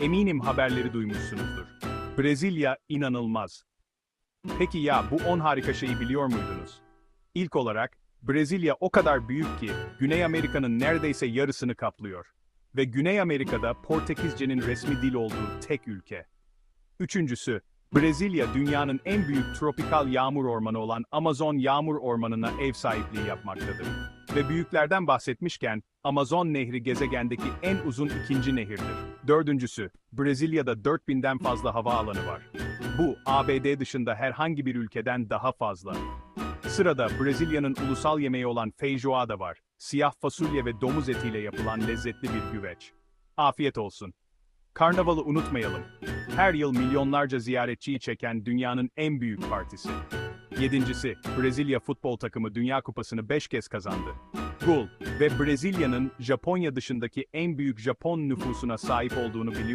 Eminim haberleri duymuşsunuzdur. Brezilya inanılmaz. Peki ya bu 10 harika şeyi biliyor muydunuz? İlk olarak, Brezilya o kadar büyük ki Güney Amerika'nın neredeyse yarısını kaplıyor. Ve Güney Amerika'da Portekizce'nin resmi dil olduğu tek ülke. Üçüncüsü, Brezilya dünyanın en büyük tropikal yağmur ormanı olan Amazon yağmur ormanına ev sahipliği yapmaktadır. Ve büyüklerden bahsetmişken, Amazon Nehri gezegendeki en uzun ikinci nehirdir. Dördüncüsü, Brezilya'da 4000'den fazla havaalanı var. Bu, ABD dışında herhangi bir ülkeden daha fazla. Sırada Brezilya'nın ulusal yemeği olan feijoada var. Siyah fasulye ve domuz etiyle yapılan lezzetli bir güveç. Afiyet olsun. Karnavalı unutmayalım. Her yıl milyonlarca ziyaretçiyi çeken dünyanın en büyük partisi. Yedincisi, Brezilya futbol takımı Dünya Kupası'nı 5 kez kazandı. Gol ve Brezilya'nın Japonya dışındaki en büyük Japon nüfusuna sahip olduğunu biliyor